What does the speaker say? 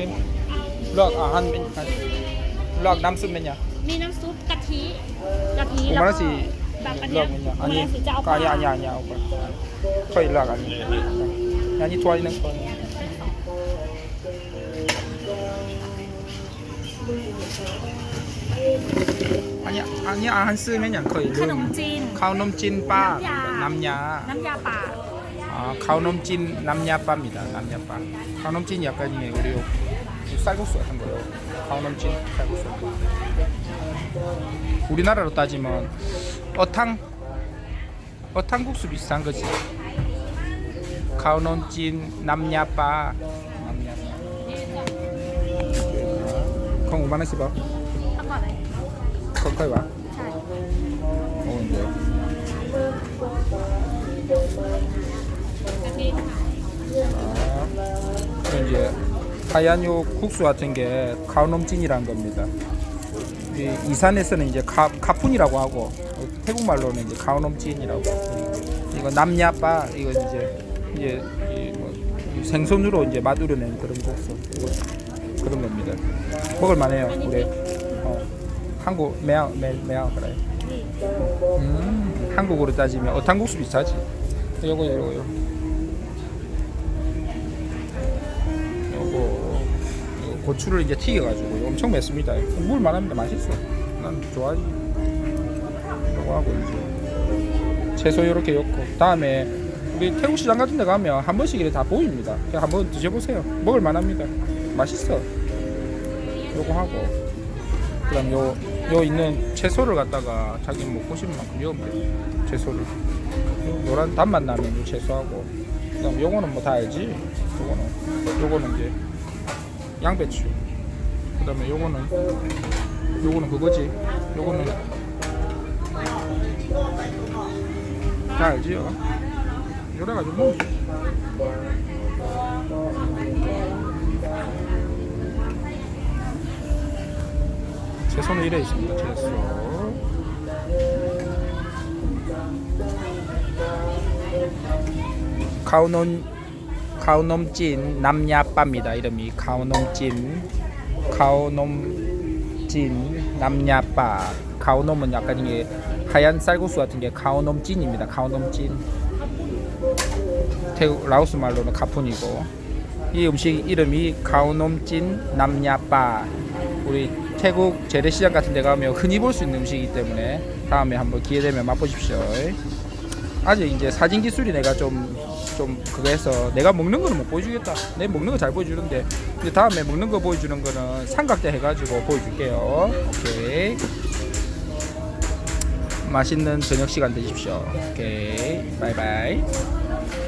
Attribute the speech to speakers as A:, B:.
A: กินเลือกอาหารเป็นเลือกน้ำซุปเป็นยัง
B: มีน้ำซุปกะทิกะทิ
A: ผม
B: แล้ว
A: ว่า
B: ก็
A: สิ
B: แบบอัน
A: เลื
B: เนี้
A: อยกเป็นยังอันนี้
B: ผมว่าสิจะเอา
A: ก็อันนี้อันนี้อันนี้เอาไปค่อยเลือกอันนี้อันนี้ถ้วยหนึงถ้วยหนึงอันนี้อันนี้อาหารซื้อเป็นยังเคย
B: ข
A: ลื
B: น
A: ม
B: มจีน
A: ข้าวนมจีนป้า
B: น้ำยา
A: น้ำยา
B: น้ำยาป่า
A: 아, 가오넘찐 남야빠입니다. 남야빠. 가오넘찐 약간 이게 우리 쌀국수 같은 거요. 가오넘찐 쌀국수. 우리나라로 따지면 어탕 어탕국수 비슷한 거지. 가오넘찐 남야빠. 남야빠. 그럼 5만 원씩 봐.
B: 한 번에.
A: 거기 봐. 이제 하얀 요 국수 같은 게 카오놈찐이라는 겁니다. 이 이산에서는 이제 카, 카푼이라고 하고 태국말로는 이제 카오놈찐이라고. 이거 남야빠 이거 이제 이제 이 뭐, 이 생선으로 이제 맛우려낸 그런 국수 이거 그런 겁니다. 먹을 만해요. 우리 어, 한국 매양 매 매양 그래.
B: นี่
A: 음, 한국으로 따지면 어탕국수 비슷하지. 요거 요거 요. 고추를 이제 튀겨가지고 이거 엄청 맵습니다. 물 많으면 맛있어. 난 좋아하지. 요거 하고 이제 채소 이렇게 넣고 다음에 우리 태국 시장 같은 데 가면 한 번씩 이렇게 다 보입니다. 그냥 한번 드셔보세요. 먹을 만합니다. 맛있어. 요거 하고 그다음 요, 요 있는 채소를 갖다가 자기 먹고 싶은 만큼 넣으면 돼. 채소를 노란 단맛 나는 요 채소하고 그다음 요거는 뭐 다 알지 요거는 요거는 이제 양배추 그 다음에 요거는 요거는 그거지 요거는 다 알지요 요래가지고 뭐 채소는 이래 있습니다. 채소. 카오놈 카오놈찐 남야빠입니다. 이름이 카오놈찐 카오놈찐 남야빠. 카오놈은 약간 이게 하얀 쌀국수 같은 게 카오놈찐입니다. 카오놈찐. 태국 라오스 말로는 카푼이고 이 음식 이름이 카오놈찐 남야빠. 우리 태국 재래시장 같은 데 가면 흔히 볼 수 있는 음식이기 때문에 다음에 한번 기회 되면 맛보십시오. 아직 이제 사진 기술이 내가 좀, 좀 그거 해서 내가 먹는 거는 못 보여주겠다. 내 먹는 거 잘 보여주는데 이제 다음에 먹는 거 보여주는 거는 삼각대 해가지고 보여줄게요. 오케이. 맛있는 저녁 시간 되십시오. 오케이. 바이바이.